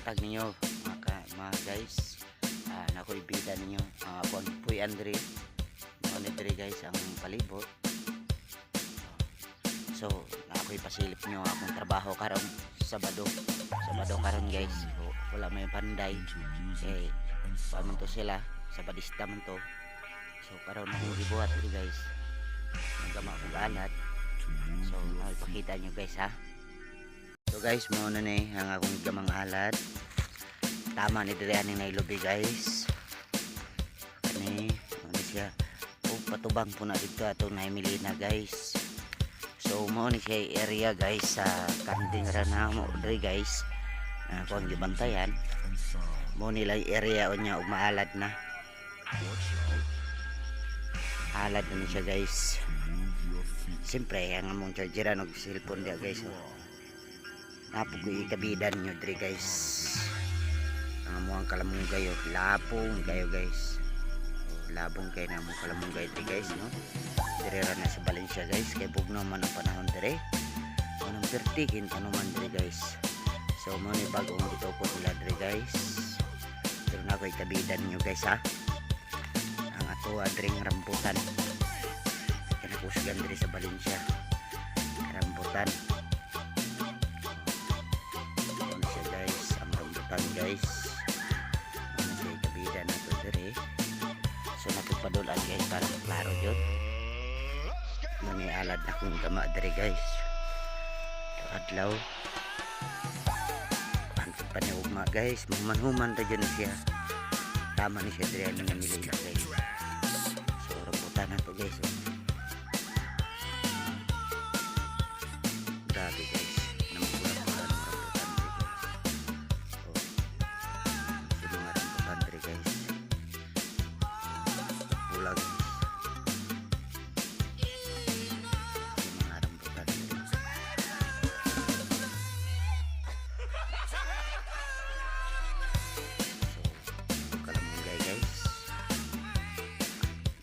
buntag ninyo mga, mga guys. Ah, nako ibida ninyo. Uh, ako ang Puy Andre. Ni diri guys ang palibot. So, ako ipasilip nyo akong trabaho karon Sabado. Sabado karon guys. Wala may panday. Eh, paman to sila. Sabadista man to. So, karon akong gibuhat diri guys. Nagama akong alat. So, makipakita nyo guys ha. Guys, mo na ni ang akong gamang alat. Tama ni diri ani nailobi guys. Kani, ano siya? Oh, patubang po na dito atong naimili na guys. So mo ni siya area guys sa kanding ra na mo diri guys. Ako ang gibantayan. Mo nila area o niya ug maalat na. Alat na siya guys. Siyempre, ang among chargeran og cellphone dia guys. Oh. Napog ikabidan nyo diri guys. Ang amuang kalamunggay o lapong kayo guys. O, labong kayo na among kalamunggay diri guys no. Diri ra na sa Valencia guys kay bugnaw man ang panahon diri. Unang pertikin tanuman diri guys. So mo ni bagong gitupod nila diri guys. Pero na ko ikabidan nyo guys ha. Ang ato adring rambutan. Kinakusgan diri sa Valencia. Rambutan. Ang rambutan guys. Ano siya kabida na to dire. So natupadulan guys, parang klaro yun. Mani alad na kung gama dire guys. Adlaw. Pantod pa niya ugma guys, mamanhuman ta dyan siya. Tama ni siya dire ano namili na guys. So rambutan na to guys. Oh.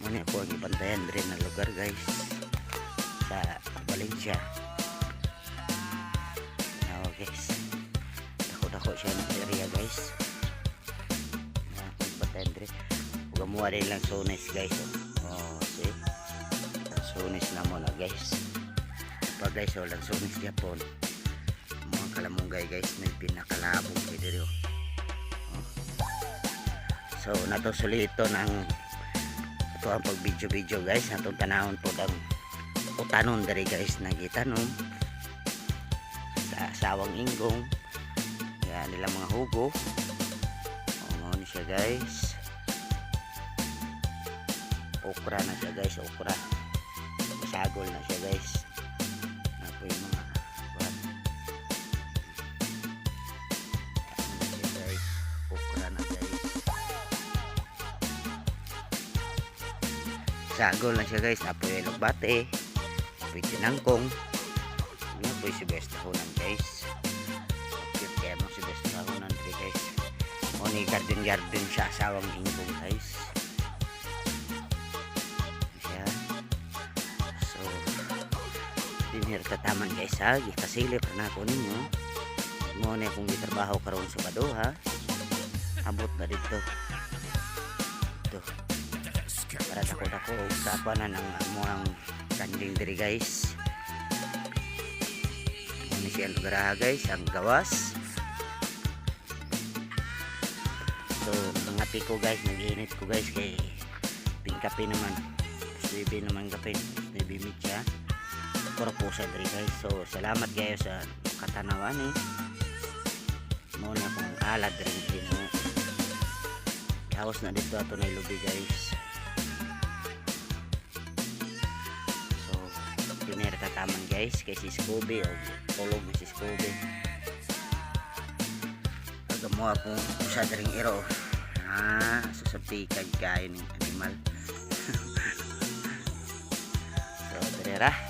Muna po ang ibantayan rin na lugar guys. Sa Valencia. Now guys. Dako-dako siya ng area guys. Mga ibantayan rin. Gumawa rin lang sunis guys. Oh, oh see? Sunis na muna guys. Pa guys, oh, lang sunis Japon. Mga kalamunggay guys, may pinakalabog kayo dito. Oh. So, nato ito ng ito ang pag video video guys. Natong tanahon po ang utanon dari guys nagitanom sa sawang inggong. Yan nila mga hugo. O ano siya guys? Okra na siya guys okra. Masagol na siya guys. Na po mga sagol na siya guys. Napoy lugbate napoy tinangkong napoy si best tahunan guys? Cute kaya mo si best tahunan dito guys. O garden garden siya asawang inggong guys. Siya. So dinher tataman guys ha? Gikasilip na ako ninyo. Mo na kung gitrabaho karon sa Badoha. Abot na dito? Ito para dako dako sa kuanan ang amuang kanding diri guys. Ini siya lugar guys ang gawas. So mga tiko guys nag-init ko guys kay pingkapi naman. Swibi naman kape. Swibi mitya puro pusa diri guys. So salamat kayo sa katanawan eh. Muna kung alad rin din mo. Hawas na dito ato na ilubi guys pinera tataman guys kay si Scooby o tulog ni si Scooby. Aga mo akong usa ring iro. Ah, susapikag kayo ng animal. so, direra.